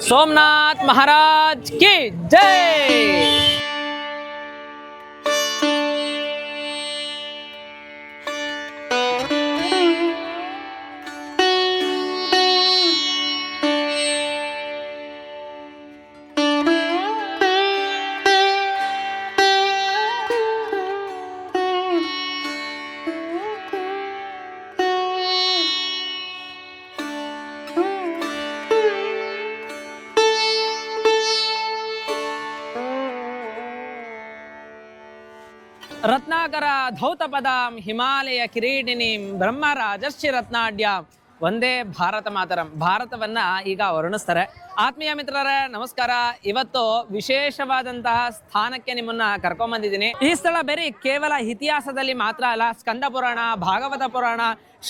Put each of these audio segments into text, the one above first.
सोमनाथ महाराज की जय। ರತ್ನಾಕರ ಧೌತ ಪದಾಂ ಹಿಮಾಲಯ ಕಿರೀಟಿನಿಂ ರಾಜಶ್ರೀ ರತ್ನಾಡ್ಯಾಂ. ಒಂದೇ ಭಾರತ ಮಾತರಂ. ಭಾರತವನ್ನ ಈಗ ವರ್ಣಿಸ್ತಾರೆ ಆತ್ಮೀಯ ಮಿತ್ರರೇ, ನಮಸ್ಕಾರ. ಇವತ್ತು ವಿಶೇಷವಾದಂತಹ ಸ್ಥಾನಕ್ಕೆ ನಿಮ್ಮನ್ನ ಕರ್ಕೊಂಬಂದಿದ್ದೀನಿ ಈ ಸ್ಥಳ ಬೇರೆ ಕೇವಲ ಇತಿಹಾಸದಲ್ಲಿ ಮಾತ್ರ ಅಲ್ಲ, ಸ್ಕಂದ ಪುರಾಣ, ಭಾಗವತ ಪುರಾಣ,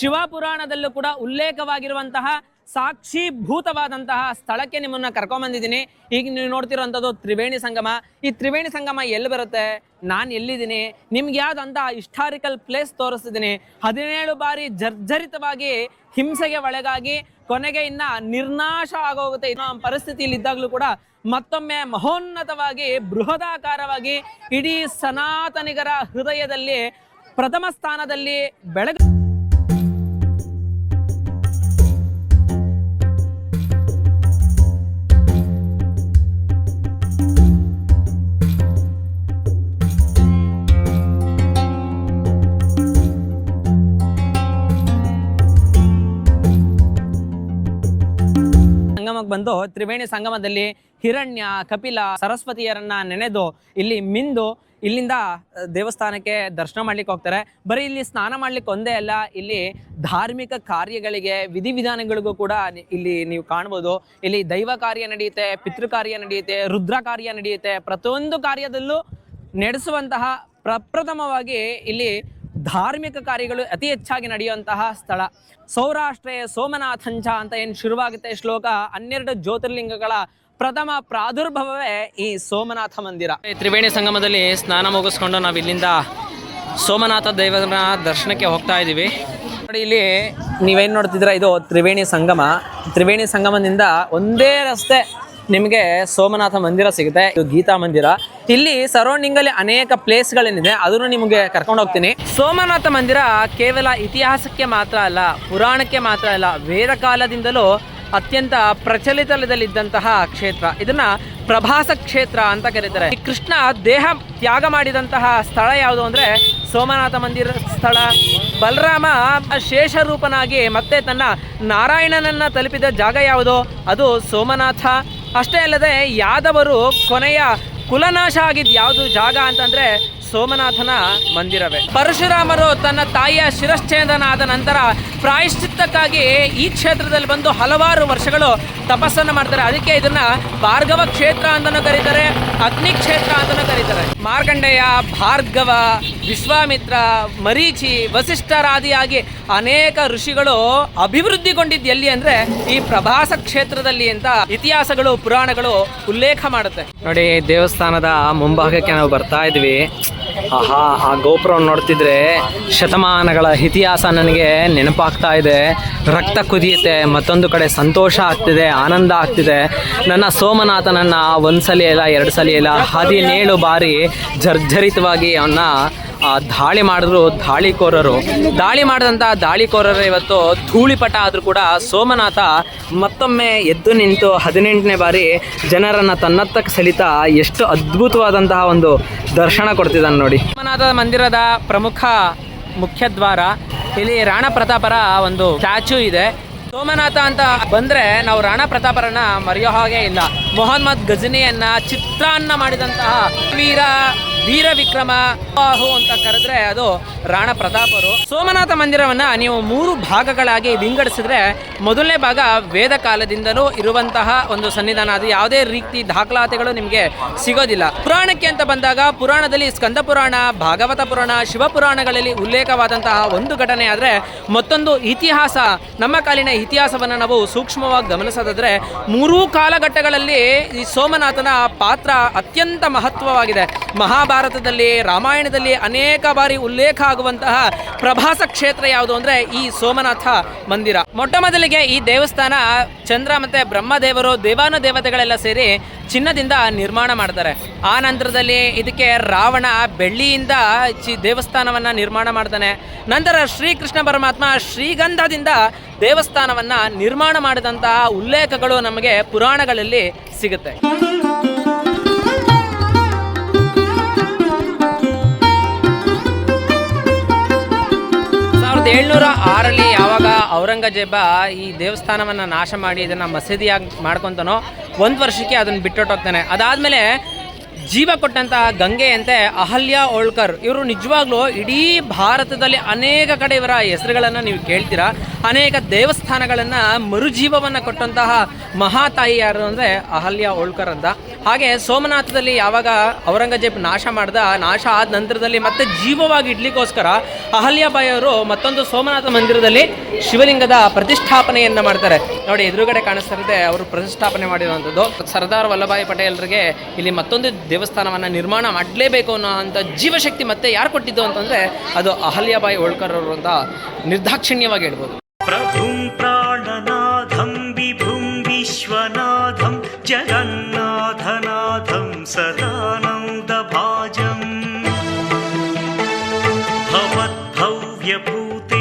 ಶಿವ ಪುರಾಣದಲ್ಲೂ ಕೂಡ ಉಲ್ಲೇಖವಾಗಿರುವಂತಹ ಸಾಕ್ಷೀಭೂತವಾದಂತಹ ಸ್ಥಳಕ್ಕೆ ನಿಮ್ಮನ್ನ ಕರ್ಕೊಂಬಂದಿದ್ದೀನಿ. ಈಗ ನೀವು ನೋಡ್ತಿರೋಂಥದ್ದು ತ್ರಿವೇಣಿ ಸಂಗಮ. ಈ ತ್ರಿವೇಣಿ ಸಂಗಮ ಎಲ್ಲಿ ಬರುತ್ತೆ? ನಾನು ಎಲ್ಲಿದ್ದೀನಿ? ನಿಮ್ಗೆ ಯಾವ್ದಂತ ಹಿಸ್ಟಾರಿಕಲ್ ಪ್ಲೇಸ್ ತೋರಿಸ್ತಿದ್ದೀನಿ. ಹದಿನೇಳು ಬಾರಿ ಜರ್ಜರಿತವಾಗಿ ಹಿಂಸೆಗೆ ಒಳಗಾಗಿ ಕೊನೆಗೆ ಇನ್ನ ನಿರ್ನಾಶ ಆಗೋಗುತ್ತೆ. ಇನ್ನೊಂದು ಪರಿಸ್ಥಿತಿಯಲ್ಲಿ ಇದ್ದಾಗಲೂ ಕೂಡ ಮತ್ತೊಮ್ಮೆ ಮಹೋನ್ನತವಾಗಿ, ಬೃಹದಾಕಾರವಾಗಿ ಇಡೀ ಸನಾತನಿಗರ ಹೃದಯದಲ್ಲಿ ಪ್ರಥಮ ಸ್ಥಾನದಲ್ಲಿ ಬೆಳಗ ಸಂಗಮಕ್ಕೆ ಬಂದು ತ್ರಿವೇಣಿ ಸಂಗಮದಲ್ಲಿ ಹಿರಣ್ಯ, ಕಪಿಲ, ಸರಸ್ವತಿಯರನ್ನ ನೆನೆದು ಇಲ್ಲಿ ಮಿಂದು ಇಲ್ಲಿಂದ ದೇವಸ್ಥಾನಕ್ಕೆ ದರ್ಶನ ಮಾಡ್ಲಿಕ್ಕೆ ಹೋಗ್ತಾರೆ. ಬರೀ ಇಲ್ಲಿ ಸ್ನಾನ ಮಾಡ್ಲಿಕ್ಕೆ ಒಂದೇ ಅಲ್ಲ, ಇಲ್ಲಿ ಧಾರ್ಮಿಕ ಕಾರ್ಯಗಳಿಗೆ, ವಿಧಿವಿಧಾನಗಳಿಗೂ ಕೂಡ ಇಲ್ಲಿ ನೀವು ಕಾಣ್ಬೋದು. ಇಲ್ಲಿ ದೈವ ಕಾರ್ಯ ನಡೆಯುತ್ತೆ, ಪಿತೃ ಕಾರ್ಯ ನಡೆಯುತ್ತೆ, ರುದ್ರ ಕಾರ್ಯ ನಡೆಯುತ್ತೆ. ಪ್ರತಿಯೊಂದು ಕಾರ್ಯದಲ್ಲೂ ನಡೆಸುವಂತಹ ಪ್ರಪ್ರಥಮವಾಗಿ ಇಲ್ಲಿ ಧಾರ್ಮಿಕ ಕಾರ್ಯಗಳು ಅತಿ ಹೆಚ್ಚಾಗಿ ನಡೆಯುವಂತಹ ಸ್ಥಳ. ಸೌರಾಷ್ಟ್ರೇ ಸೋಮನಾಥಂಚ ಅಂತ ಏನು ಶುರುವಾಗುತ್ತೆ ಶ್ಲೋಕ? ಹನ್ನೆರಡು ಜ್ಯೋತಿರ್ಲಿಂಗಗಳ ಪ್ರಥಮ ಪ್ರಾದುರ್ಭವವೇ ಈ ಸೋಮನಾಥ ಮಂದಿರ. ತ್ರಿವೇಣಿ ಸಂಗಮದಲ್ಲಿ ಸ್ನಾನ ಮುಗಿಸ್ಕೊಂಡು ನಾವು ಇಲ್ಲಿಂದ ಸೋಮನಾಥ ದೇವರ ದರ್ಶನಕ್ಕೆ ಹೋಗ್ತಾ ಇದ್ದೀವಿ ನೋಡಿ ಇಲ್ಲಿ ನೀವೇನು ನೋಡ್ತಿದ್ರ ಇದು ತ್ರಿವೇಣಿ ಸಂಗಮ. ತ್ರಿವೇಣಿ ಸಂಗಮದಿಂದ ಒಂದೇ ರಸ್ತೆ ನಿಮಗೆ ಸೋಮನಾಥ ಮಂದಿರ ಸಿಗುತ್ತೆ, ಇದು ಗೀತಾ ಮಂದಿರ. ಇಲ್ಲಿ ಸರೌಂಡಿಂಗ್ ಅಲ್ಲಿ ಅನೇಕ ಪ್ಲೇಸ್ಗಳೇನಿದೆ ಅದನ್ನು ನಿಮಗೆ ಕರ್ಕೊಂಡು ಹೋಗ್ತೀನಿ. ಸೋಮನಾಥ ಮಂದಿರ ಕೇವಲ ಇತಿಹಾಸಕ್ಕೆ ಮಾತ್ರ ಅಲ್ಲ, ಪುರಾಣಕ್ಕೆ ಮಾತ್ರ ಅಲ್ಲ, ವೇದ ಕಾಲದಿಂದಲೂ ಅತ್ಯಂತ ಪ್ರಚಲಿತದಲ್ಲಿದ್ದಂತಹ ಕ್ಷೇತ್ರ. ಇದನ್ನ ಪ್ರಭಾಸ ಕ್ಷೇತ್ರ ಅಂತ ಕರೀತಾರೆ. ಕೃಷ್ಣ ದೇಹ ತ್ಯಾಗ ಮಾಡಿದಂತಹ ಸ್ಥಳ ಯಾವುದು ಅಂದ್ರೆ ಸೋಮನಾಥ ಮಂದಿರ ಸ್ಥಳ. ಬಲರಾಮ ಶೇಷರೂಪನಾಗಿ ಮತ್ತೆ ತನ್ನ ನಾರಾಯಣನನ್ನ ತಲುಪಿದ ಜಾಗ ಯಾವುದು? ಅದು ಸೋಮನಾಥ ಅಷ್ಟೇ ಅಲ್ಲದೆ ಯಾದವರು ಕೊನೆಯ ಕುಲನಾಶ ಆಗಿದ್ದ ಯಾವುದು ಜಾಗ ಅಂತಂದ್ರೆ ಸೋಮನಾಥನ ಮಂದಿರವೇ. ಪರಶುರಾಮರು ತನ್ನ ತಾಯಿಯ ಶಿರಶ್ಛೇದನ ಆದ ನಂತರ ಪ್ರಾಯಶ್ಚಿತ್ತಕ್ಕಾಗಿ ಈ ಕ್ಷೇತ್ರದಲ್ಲಿ ಬಂದು ಹಲವಾರು ವರ್ಷಗಳು ತಪಸ್ಸನ್ನು ಮಾಡ್ತಾರೆ. ಅದಕ್ಕೆ ಇದನ್ನ ಭಾರ್ಗವ ಕ್ಷೇತ್ರ ಅಂತಲೂ ಕರೀತಾರೆ, ಅಗ್ನಿ ಕ್ಷೇತ್ರ ಅಂತಲೂ ಕರೀತಾರೆ. ಮಾರ್ಕಂಡೇಯ, ಭಾರ್ಗವ, ವಿಶ್ವಾಮಿತ್ರ, ಮರೀಚಿ, ವಸಿಷ್ಠರಾದಿಯಾಗಿ ಅನೇಕ ಋಷಿಗಳು ಅಭಿವೃದ್ಧಿಗೊಂಡಿದ್ದು ಎಲ್ಲಿ ಅಂದ್ರೆ ಈ ಪ್ರಭಾಸ ಕ್ಷೇತ್ರದಲ್ಲಿ ಅಂತ ಇತಿಹಾಸಗಳು, ಪುರಾಣಗಳು ಉಲ್ಲೇಖ ಮಾಡುತ್ತೆ. ನೋಡಿ, ದೇವಸ್ಥಾನದ ಮುಂಭಾಗಕ್ಕೆ ನಾವು ಬರ್ತಾ ಇದ್ವಿ. ಆಹಾ, ಆ ಗೋಪುರವನ್ನು ನೋಡ್ತಿದ್ರೆ ಶತಮಾನಗಳ ಇತಿಹಾಸ ನನಗೆ ನೆನಪಾಗ್ತಾ ಇದೆ. ರಕ್ತ ಕುದಿಯುತ್ತೆ, ಮತ್ತೊಂದು ಕಡೆ ಸಂತೋಷ ಆಗ್ತಿದೆ, ಆನಂದ ಆಗ್ತಿದೆ. ನನ್ನ ಸೋಮನಾಥನನ್ನ ಒಂದ್ಸಲಿ ಇಲ್ಲ ಎರಡು ಸಲ ಇಲ್ಲ, ಹದಿನೇಳು ಬಾರಿ ಜರ್ಜರಿತವಾಗಿ ಅವನ್ನ ದಾಳಿ ಮಾಡಿದ್ರು ದಾಳಿಕೋರರು. ದಾಳಿ ಮಾಡಿದಂಥ ದಾಳಿಕೋರರು ಇವತ್ತು ಧೂಳಿಪಟ ಆದರೂ ಕೂಡ ಸೋಮನಾಥ ಮತ್ತೊಮ್ಮೆ ಎದ್ದು ನಿಂತು ಹದಿನೆಂಟನೇ ಬಾರಿ ಜನರನ್ನು ತನ್ನತ್ತಕ್ಕೆ ಸೆಳಿತಾ ಎಷ್ಟು ಅದ್ಭುತವಾದಂತಹ ಒಂದು ದರ್ಶನ ಕೊಡ್ತಿದ್ದಾನೆ ನೋಡಿ. ಸೋಮನಾಥ ಮಂದಿರದ ಪ್ರಮುಖ ಮುಖ್ಯದ್ವಾರ ಇಲ್ಲಿ ರಾಣ ಪ್ರತಾಪರ ಒಂದು ಸ್ಟ್ಯಾಚು ಇದೆ. ಸೋಮನಾಥ ಅಂತ ಬಂದರೆ ನಾವು ರಾಣಾ ಪ್ರತಾಪರನ್ನ ಮರೆಯೋ ಹಾಗೆ ಇಲ್ಲ. ಮೊಹಮ್ಮದ್ ಗಜನಿಯನ್ನ ಚಿತ್ರಾನ್ನ ಮಾಡಿದಂತಹ ವೀರ ವೀರ ವಿಕ್ರಮ ಬಾಹು ಅಂತ ಕರೆದ್ರೆ ಅದು ರಾಣ ಪ್ರತಾಪರು. ಸೋಮನಾಥ ಮಂದಿರವನ್ನ ನೀವು ಮೂರು ಭಾಗಗಳಾಗಿ ವಿಂಗಡಿಸಿದ್ರೆ ಮೊದಲನೇ ಭಾಗ ವೇದ ಕಾಲದಿಂದಲೂ ಇರುವಂತಹ ಒಂದು ಸನ್ನಿಧಾನ. ಅದು ಯಾವುದೇ ರೀತಿ ದಾಖಲಾತಿಗಳು ನಿಮಗೆ ಸಿಗೋದಿಲ್ಲ. ಪುರಾಣಕ್ಕೆ ಅಂತ ಬಂದಾಗ ಪುರಾಣದಲ್ಲಿ ಸ್ಕಂದ ಪುರಾಣ, ಭಾಗವತ ಪುರಾಣ ಶಿವಪುರಾಣಗಳಲ್ಲಿ ಉಲ್ಲೇಖವಾದಂತಹ ಒಂದು ಘಟನೆ ಆದರೆ ಮತ್ತೊಂದು ಇತಿಹಾಸ. ನಮ್ಮ ಕಾಲಿನ ಇತಿಹಾಸವನ್ನು ನಾವು ಸೂಕ್ಷ್ಮವಾಗಿ ಗಮನಿಸೋದಾದ್ರೆ ಮೂರೂ ಕಾಲಘಟ್ಟಗಳಲ್ಲಿ ಈ ಸೋಮನಾಥನ ಪಾತ್ರ ಅತ್ಯಂತ ಮಹತ್ವವಾಗಿದೆ. ಮಹಾಭಾರತ ಮಹಾಭಾರತದಲ್ಲಿ ರಾಮಾಯಣದಲ್ಲಿ ಅನೇಕ ಬಾರಿ ಉಲ್ಲೇಖ ಆಗುವಂತಹ ಪ್ರಭಾಸ ಕ್ಷೇತ್ರ ಯಾವುದು ಅಂದ್ರೆ ಈ ಸೋಮನಾಥ ಮಂದಿರ. ಮೊಟ್ಟ ಮೊದಲಿಗೆ ಈ ದೇವಸ್ಥಾನ ಚಂದ್ರ ಮತ್ತೆ ಬ್ರಹ್ಮದೇವರು, ದೇವಾನು ದೇವತೆಗಳೆಲ್ಲ ಸೇರಿ ಚಿನ್ನದಿಂದ ನಿರ್ಮಾಣ ಮಾಡ್ತಾರೆ. ಆ ನಂತರದಲ್ಲಿ ಇದಕ್ಕೆ ರಾವಣ ಬೆಳ್ಳಿಯಿಂದ ದೇವಸ್ಥಾನವನ್ನ ನಿರ್ಮಾಣ ಮಾಡ್ತಾನೆ. ನಂತರ ಶ್ರೀಕೃಷ್ಣ ಪರಮಾತ್ಮ ಶ್ರೀಗಂಧದಿಂದ ದೇವಸ್ಥಾನವನ್ನ ನಿರ್ಮಾಣ ಮಾಡಿದಂತಹ ಉಲ್ಲೇಖಗಳು ನಮಗೆ ಪುರಾಣಗಳಲ್ಲಿ ಸಿಗುತ್ತೆ. ಸಾವಿರದ ಏಳ್ನೂರ ಆರಲ್ಲಿ ಯಾವಾಗ ಔರಂಗಜೇಬ ಈ ದೇವಸ್ಥಾನವನ್ನು ನಾಶ ಮಾಡಿ ಇದನ್ನು ಮಸೀದಿಯಾಗಿ ಮಾಡ್ಕೊತಾನೋ, ಒಂದು ವರ್ಷಕ್ಕೆ ಅದನ್ನು ಬಿಟ್ಟೊಟ್ಟೋಗ್ತಾನೆ ಅದಾದಮೇಲೆ ಜೀವ ಕೊಟ್ಟಂತಹ ಗಂಗೆಯಂತೆ ಅಹಲ್ಯ ಓಳ್ಕರ್. ಇವರು ನಿಜವಾಗ್ಲೂ ಇಡೀ ಭಾರತದಲ್ಲಿ ಅನೇಕ ಕಡೆ ಇವರ ಹೆಸರುಗಳನ್ನು ನೀವು ಕೇಳ್ತೀರಾ. ಅನೇಕ ದೇವಸ್ಥಾನಗಳನ್ನು ಮರುಜೀವವನ್ನು ಕೊಟ್ಟಂತಹ ಮಹಾತಾಯಿ ಯಾರು ಅಂದರೆ ಅಹಲ್ಯ ಓಳ್ಕರ್ ಅಂತ. ಹಾಗೆ ಸೋಮನಾಥದಲ್ಲಿ ಯಾವಾಗ ಔರಂಗಜೇಬ್ ನಾಶ ಮಾಡ್ದ, ನಾಶ ಆದ ನಂತರದಲ್ಲಿ ಮತ್ತೆ ಜೀವವಾಗಿ ಇಡ್ಲಿಕ್ಕೋಸ್ಕರ ಅಹಲ್ಯಾಬಾಯಿ ಅವರು ಮತ್ತೊಂದು ಸೋಮನಾಥ ಮಂದಿರದಲ್ಲಿ ಶಿವಲಿಂಗದ ಪ್ರತಿಷ್ಠಾಪನೆಯನ್ನ ಮಾಡ್ತಾರೆ. ನೋಡಿ, ಎದುರುಗಡೆ ಕಾಣಿಸ್ತಾ ಇರುತ್ತೆ ಅವರು ಪ್ರತಿಷ್ಠಾಪನೆ ಮಾಡಿರುವಂಥದ್ದು. ಸರ್ದಾರ್ ವಲ್ಲಭಾಯಿ ಪಟೇಲ್ರಿಗೆ ಇಲ್ಲಿ ಮತ್ತೊಂದು ದೇವಸ್ಥಾನವನ್ನ ನಿರ್ಮಾಣ ಮಾಡಲೇಬೇಕು ಅನ್ನೋ ಜೀವಶಕ್ತಿ ಮತ್ತೆ ಯಾರು ಕೊಟ್ಟಿದ್ದು ಅಂತಂದ್ರೆ ಅದು ಅಹಲ್ಯಾಬಾಯಿ ಹೋಳ್ಕರ್ ಅವರು ಅಂತ ನಿರ್ದಾಕ್ಷಿಣ್ಯವಾಗಿ ಹೇಳ್ಬೋದು.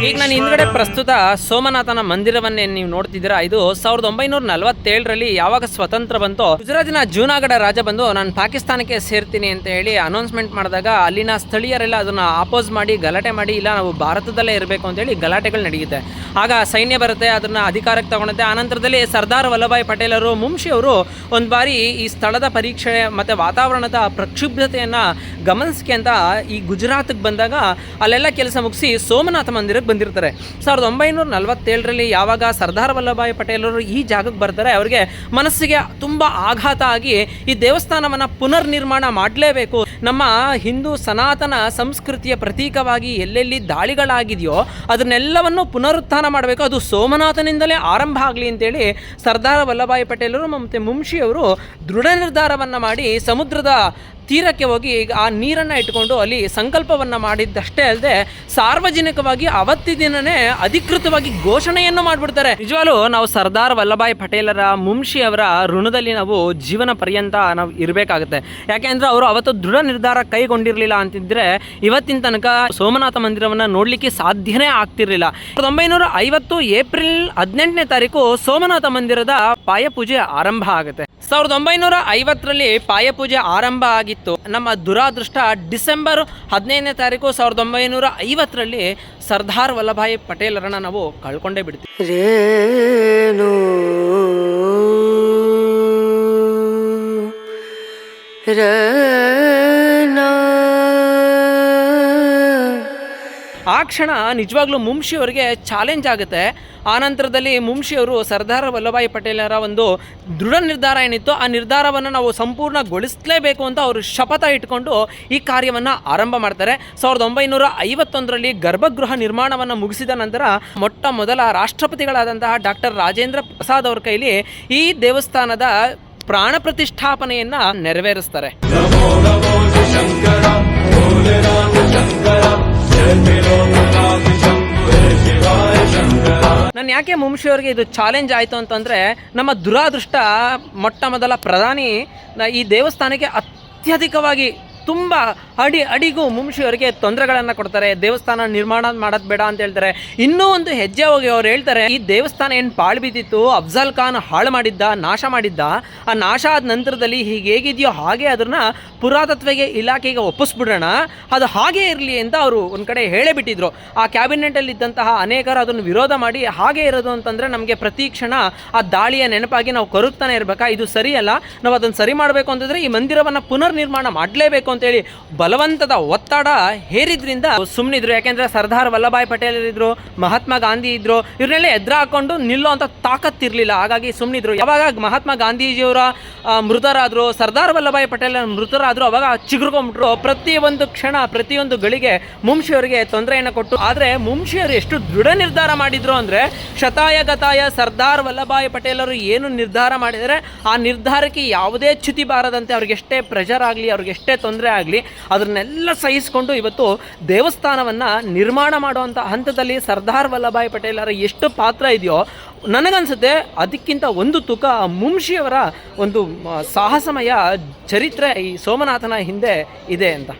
ಈಗ ನಾನು ಹಿಂದ್ಗಡೆ ಪ್ರಸ್ತುತ ಸೋಮನಾಥನ ಮಂದಿರವನ್ನೇ ನೀವು ನೋಡ್ತಿದ್ದೀರಾ. ಇದು ಸಾವಿರದ ಒಂಬೈನೂರ ನಲವತ್ತೇಳರಲ್ಲಿ ಯಾವಾಗ ಸ್ವತಂತ್ರ ಬಂತೋ ಗುಜರಾತಿನ ಜೂನಾಗಢ ರಾಜ ಬಂದು ನಾನು ಪಾಕಿಸ್ತಾನಕ್ಕೆ ಸೇರ್ತೀನಿ ಅಂತ ಹೇಳಿ ಅನೌನ್ಸ್ಮೆಂಟ್ ಮಾಡಿದಾಗ ಅಲ್ಲಿನ ಸ್ಥಳೀಯರೆಲ್ಲ ಅದನ್ನ ಆಪೋಸ್ ಮಾಡಿ ಗಲಾಟೆ ಮಾಡಿ ಇಲ್ಲ ನಾವು ಭಾರತದಲ್ಲೇ ಇರಬೇಕು ಅಂತ ಹೇಳಿ ಗಲಾಟೆಗಳು ನಡೆಯುತ್ತೆ. ಆಗ ಸೈನ್ಯ ಬರುತ್ತೆ ಅದನ್ನ ಅಧಿಕಾರಕ್ಕೆ ತಗೊಳುತ್ತೆ ಆನಂತರದಲ್ಲಿ ಸರ್ದಾರ್ ವಲ್ಲಭಾಯ್ ಪಟೇಲರು ಮುಂಶಿ ಅವರು ಒಂದು ಬಾರಿ ಈ ಸ್ಥಳದ ಪರೀಕ್ಷೆ ಮತ್ತೆ ವಾತಾವರಣದ ಪ್ರಕ್ಷುಬ್ಧತೆಯನ್ನು ಗಮನಿಸ್ಕೆ ಅಂತ ಈ ಗುಜರಾತ್ಗೆ ಬಂದಾಗ ಅಲ್ಲೆಲ್ಲ ಕೆಲಸ ಮುಗಿಸಿ ಸೋಮನಾಥ ಮಂದಿರಕ್ಕೆ ಬಂದಿರ್ತಾರೆ. ಸಾವಿರದ ಒಂಬೈನೂರ ನಲವತ್ತೇಳರಲ್ಲಿ ಯಾವಾಗ ಸರ್ದಾರ್ ವಲ್ಲಭಾಯ್ ಪಟೇಲರು ಈ ಜಾಗಕ್ಕೆ ಬರ್ತಾರೆ, ಅವರಿಗೆ ಮನಸ್ಸಿಗೆ ತುಂಬ ಆಘಾತ ಆಗಿ ಈ ದೇವಸ್ಥಾನವನ್ನು ಪುನರ್ ನಿರ್ಮಾಣ ಮಾಡಲೇಬೇಕು ನಮ್ಮ ಹಿಂದೂ ಸನಾತನ ಸಂಸ್ಕೃತಿಯ ಪ್ರತೀಕವಾಗಿ ಎಲ್ಲೆಲ್ಲಿ ದಾಳಿಗಳಾಗಿದೆಯೋ ಅದನ್ನೆಲ್ಲವನ್ನು ಪುನರುತ್ಥಾನ ಮಾಡಬೇಕು. ಅದು ಸೋಮನಾಥನಿಂದಲೇ ಆರಂಭ ಆಗಲಿ ಅಂತೇಳಿ ಸರ್ದಾರ್ ವಲ್ಲಭಾಯಿ ಪಟೇಲರು ಮತ್ತು ಮುಂಶಿಯವರು ದೃಢ ನಿರ್ಧಾರವನ್ನು ಮಾಡಿ ಸಮುದ್ರದ ತೀರಕ್ಕೆ ಹೋಗಿ ಆ ನೀರನ್ನು ಇಟ್ಕೊಂಡು ಅಲ್ಲಿ ಸಂಕಲ್ಪವನ್ನು ಮಾಡಿದ್ದಷ್ಟೇ ಅಲ್ಲದೆ ಸಾರ್ವಜನಿಕವಾಗಿ ಅವತ್ತಿ ದಿನನೇ ಅಧಿಕೃತವಾಗಿ ಘೋಷಣೆಯನ್ನು ಮಾಡಿಬಿಡ್ತಾರೆ. ನಿಜವಾಗ್ಲೂ ನಾವು ಸರ್ದಾರ್ ವಲ್ಲಭಾಯಿ ಪಟೇಲರ, ಮುಂಶಿ ಅವರ ಋಣದಲ್ಲಿ ನಾವು ಜೀವನ ಪರ್ಯಂತ ನಾವು ಇರಬೇಕಾಗುತ್ತೆ. ಯಾಕೆಂದ್ರೆ ಅವರು ಅವತ್ತು ದೃಢ ನಿರ್ಧಾರ ಕೈಗೊಂಡಿರಲಿಲ್ಲ ಅಂತಿದ್ರೆ ಇವತ್ತಿನ ತನಕ ಸೋಮನಾಥ ಮಂದಿರವನ್ನು ನೋಡಲಿಕ್ಕೆ ಸಾಧ್ಯನೇ ಆಗ್ತಿರ್ಲಿಲ್ಲ. ಸಾವಿರದ ಒಂಬೈನೂರ ಐವತ್ತು ಏಪ್ರಿಲ್ ಹದಿನೆಂಟನೇ ತಾರೀಕು ಸೋಮನಾಥ ಮಂದಿರದ ಪಾಯಪೂಜೆ ಆರಂಭ ಆಗುತ್ತೆ. ಸಾವಿರದ ಒಂಬೈನೂರ ಐವತ್ತರಲ್ಲಿ ಪಾಯಪೂಜೆ ಆರಂಭ ಆಗಿತ್ತು. ನಮ್ಮ ದುರಾದೃಷ್ಟ ಡಿಸೆಂಬರ್ ಹದಿನೈದನೇ ತಾರೀಕು ಸಾವಿರದ ಒಂಬೈನೂರ ಐವತ್ತರಲ್ಲಿ ಸರ್ದಾರ್ ವಲ್ಲಭಾಯಿ ಪಟೇಲರನ್ನ ನಾವು ಕಳ್ಕೊಂಡೇ ಬಿಡ್ತೀವಿ. ರೇಣು ಆ ಕ್ಷಣ ನಿಜವಾಗ್ಲೂ ಮುಂಶಿ ಅವರಿಗೆ ಚಾಲೆಂಜ್ ಆಗುತ್ತೆ ಆ ನಂತರದಲ್ಲಿ ಮುಂಶಿ ಅವರು ಸರ್ದಾರ್ ವಲ್ಲಭಾಯಿ ಪಟೇಲರ ಒಂದು ದೃಢ ನಿರ್ಧಾರ ಏನಿತ್ತು ಆ ನಿರ್ಧಾರವನ್ನು ನಾವು ಸಂಪೂರ್ಣಗೊಳಿಸಲೇಬೇಕು ಅಂತ ಅವರು ಶಪಥ ಇಟ್ಕೊಂಡು ಈ ಕಾರ್ಯವನ್ನು ಆರಂಭ ಮಾಡ್ತಾರೆ ಸಾವಿರದ ಒಂಬೈನೂರ ಐವತ್ತೊಂದರಲ್ಲಿ ಗರ್ಭಗೃಹ ನಿರ್ಮಾಣವನ್ನು ಮುಗಿಸಿದ ನಂತರ ಮೊಟ್ಟ ಮೊದಲ ರಾಷ್ಟ್ರಪತಿಗಳಾದಂತಹ ಡಾಕ್ಟರ್ ರಾಜೇಂದ್ರ ಪ್ರಸಾದ್ ಅವರ ಕೈಲಿ ಈ ದೇವಸ್ಥಾನದ ಪ್ರಾಣ ಪ್ರತಿಷ್ಠಾಪನೆಯನ್ನ ನೆರವೇರಿಸ್ತಾರೆ ನಾನು ಯಾಕೆ ಮುಂಶಿ ಅವರಿಗೆ ಇದು ಚಾಲೆಂಜ್ ಆಯಿತು ಅಂತಂದರೆ, ನಮ್ಮ ದುರಾದೃಷ್ಟ ಮೊಟ್ಟ ಮೊದಲ ಪ್ರಧಾನಿ ಈ ದೇವಸ್ಥಾನಕ್ಕೆ ಅತ್ಯಧಿಕವಾಗಿ ತುಂಬ ಅಡಿ ಅಡಿಗೂ ಮುಂಶಿ ಅವರಿಗೆ ತೊಂದರೆಗಳನ್ನು ಕೊಡ್ತಾರೆ. ದೇವಸ್ಥಾನ ನಿರ್ಮಾಣ ಮಾಡೋದು ಬೇಡ ಅಂತ ಹೇಳ್ತಾರೆ. ಇನ್ನೂ ಒಂದು ಹೆಜ್ಜೆ ಹೋಗಿ ಅವ್ರು ಹೇಳ್ತಾರೆ, ಈ ದೇವಸ್ಥಾನ ಏನು ಪಾಳು ಬಿದ್ದಿತ್ತು, ಅಫ್ಜಲ್ ಖಾನ್ ಹಾಳು ಮಾಡಿದ್ದ, ನಾಶ ಮಾಡಿದ್ದ, ಆ ನಾಶ ಆದ ನಂತರದಲ್ಲಿ ಹೀಗೆ ಹೇಗಿದೆಯೋ ಹಾಗೆ ಅದನ್ನು ಪುರಾತತ್ವಗೆ ಇಲಾಖೆಗೆ ಒಪ್ಪಿಸ್ಬಿಡೋಣ, ಅದು ಹಾಗೆ ಇರಲಿ ಅಂತ ಅವರು ಒಂದು ಕಡೆ ಹೇಳೇ ಬಿಟ್ಟಿದ್ರು ಆ ಕ್ಯಾಬಿನೆಟಲ್ಲಿ ಇದ್ದಂತಹ ಅನೇಕರು ಅದನ್ನು ವಿರೋಧ ಮಾಡಿ ಹಾಗೆ ಇರೋದು ಅಂತಂದರೆ ನಮಗೆ ಪ್ರತಿ ಕ್ಷಣ ಆ ದಾಳಿಯ ನೆನಪಾಗಿ ನಾವು ಕರುಗ್ತಾನೆ ಇರಬೇಕಾ? ಇದು ಸರಿಯಲ್ಲ. ನಾವು ಅದನ್ನು ಸರಿ ಮಾಡಬೇಕು ಅಂತಂದರೆ ಈ ಮಂದಿರವನ್ನು ಪುನರ್ ನಿರ್ಮಾಣ ಮಾಡಲೇಬೇಕು ಅಂತೇಳಿ ಬಲವಂತದ ಒತ್ತಡ ಹೇರಿದ್ರಿಂದ ಸುಮ್ಮನಿದ್ರು ಯಾಕೆಂದ್ರೆ ಸರ್ದಾರ್ ವಲ್ಲಭಾಯ್ ಪಟೇಲ್ ಇದ್ರು, ಮಹಾತ್ಮ ಗಾಂಧಿ ಇದ್ರು, ಇವ್ರನ್ನೆಲ್ಲ ಎದ್ರ ಹಾಕೊಂಡು ನಿಲ್ಲೋ ಅಂತ ತಾಕತ್ತಿರ್ಲಿಲ್ಲ. ಹಾಗಾಗಿ ಸುಮ್ಮನಿದ್ರು ಯಾವಾಗ ಮಹಾತ್ಮ ಗಾಂಧೀಜಿಯವರ ಮೃತರಾದರು, ಸರ್ದಾರ್ ವಲ್ಲಭಾಯ್ ಪಟೇಲ್ ಮೃತರಾದ್ರು, ಅವಾಗ ಚಿಗುರ್ಕೊಂಡ್ಬಿಟ್ರು ಪ್ರತಿಯೊಂದು ಕ್ಷಣ ಪ್ರತಿಯೊಂದು ಗಳಿಗೆ ಮುಂಶಿಯವರಿಗೆ ತೊಂದರೆಯನ್ನು ಕೊಟ್ಟು, ಆದ್ರೆ ಮುಂಶಿಯವರು ಎಷ್ಟು ದೃಢ ನಿರ್ಧಾರ ಮಾಡಿದ್ರು ಅಂದ್ರೆ, ಶತಾಯ ಗತಾಯ ಸರ್ದಾರ್ ವಲ್ಲಭಾಯ್ ಪಟೇಲರು ಏನು ನಿರ್ಧಾರ ಮಾಡಿದರೆ, ಆ ನಿರ್ಧಾರಕ್ಕೆ ಯಾವುದೇ ಚ್ಯುತಿ ಬಾರದಂತೆ ಅವ್ರಿಗೆ ಎಷ್ಟೇ ಪ್ರೆಷರ್ ಆಗಲಿ ಅವ್ರಿಗೆ ಎಷ್ಟೇ ತೊಂದರೆ ತೊಂದರೆ ಆಗಲಿ ಅದನ್ನೆಲ್ಲ ಸಹಿಸಿಕೊಂಡು ಇವತ್ತು ದೇವಸ್ಥಾನವನ್ನು ನಿರ್ಮಾಣ ಮಾಡುವಂಥ ಹಂತದಲ್ಲಿ ಸರ್ದಾರ್ ವಲ್ಲಭಾಯ್ ಪಟೇಲರ ಎಷ್ಟು ಪಾತ್ರ ಇದೆಯೋ, ನನಗನ್ಸುತ್ತೆ ಅದಕ್ಕಿಂತ ಒಂದು ತುಕ ಮುಂಶಿಯವರ ಒಂದು ಸಾಹಸಮಯ ಚರಿತ್ರೆ ಈ ಸೋಮನಾಥನ ಹಿಂದೆ ಇದೆ ಅಂತ.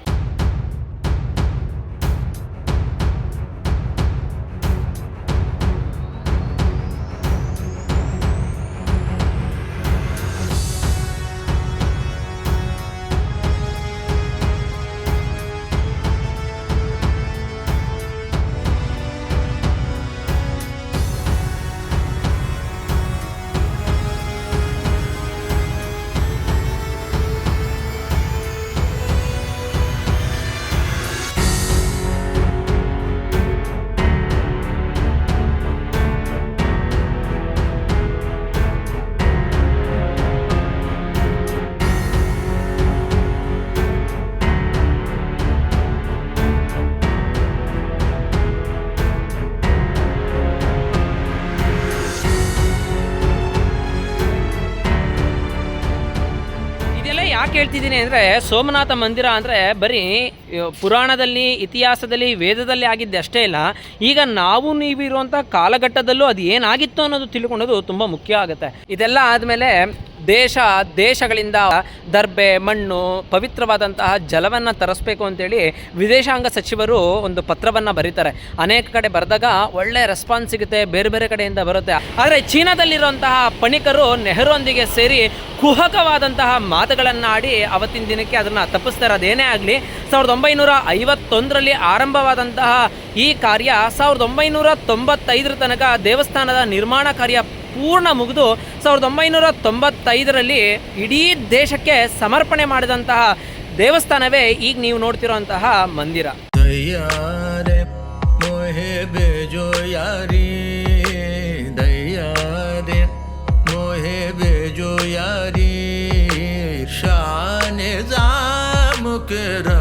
ಯಾಕೆ ಅಂದರೆ ಸೋಮನಾಥ ಮಂದಿರ ಅಂದರೆ ಬರೀ ಪುರಾಣದಲ್ಲಿ, ಇತಿಹಾಸದಲ್ಲಿ, ವೇದದಲ್ಲಿ ಆಗಿದ್ದೆ ಅಷ್ಟೇ ಇಲ್ಲ. ಈಗ ನಾವು ನೀವಿರುವಂಥ ಕಾಲಘಟ್ಟದಲ್ಲೂ ಅದು ಏನಾಗಿತ್ತು ಅನ್ನೋದು ತಿಳ್ಕೊಳ್ಳೋದು ತುಂಬ ಮುಖ್ಯ ಆಗುತ್ತೆ. ಇದೆಲ್ಲ ಆದಮೇಲೆ ದೇಶ, ದೇಶಗಳಿಂದ ದರ್ಬೆ, ಮಣ್ಣು, ಪವಿತ್ರವಾದಂತಹ ಜಲವನ್ನು ತರಿಸ್ಬೇಕು ಅಂತೇಳಿ ವಿದೇಶಾಂಗ ಸಚಿವರು ಒಂದು ಪತ್ರವನ್ನು ಬರೀತಾರೆ. ಅನೇಕ ಕಡೆ ಬರೆದಾಗ ಒಳ್ಳೆ ರೆಸ್ಪಾನ್ಸ್ ಸಿಗುತ್ತೆ, ಬೇರೆ ಬೇರೆ ಕಡೆಯಿಂದ ಬರುತ್ತೆ. ಆದರೆ ಚೀನಾದಲ್ಲಿರುವಂತಹ ಪಣಿಕರು ನೆಹರೊಂದಿಗೆ ಸೇರಿ ಕುಹಕವಾದಂತಹ ಮಾತುಗಳನ್ನು ಆಡಿ ಅವತ್ತಿನ ದಿನಕ್ಕೆ ಅದನ್ನು ತಪ್ಪಿಸ್ತಾರೆ. ಅದೇನೇ ಆಗಲಿ, ಸಾವಿರದ ಒಂಬೈನೂರ ಐವತ್ತೊಂದರಲ್ಲಿ ಆರಂಭವಾದಂತಹ ಈ ಕಾರ್ಯ ಸಾವಿರದ ಒಂಬೈನೂರ ತೊಂಬತ್ತೈದರ ತನಕ ದೇವಸ್ಥಾನದ ನಿರ್ಮಾಣ ಕಾರ್ಯ ಪೂರ್ಣ ಮುಗಿದು ಸಾವಿರದ ಒಂಬೈನೂರ ತೊಂಬತ್ತೈದರಲ್ಲಿ ಇಡೀ ದೇಶಕ್ಕೆ ಸಮರ್ಪಣೆ ಮಾಡಿದಂತಹ ದೇವಸ್ಥಾನವೇ ಈಗ ನೀವು ನೋಡ್ತಿರುವಂತಹ ಮಂದಿರ. ಯಾರಿ? ಶಾನೆ ಜಾಮುಕರ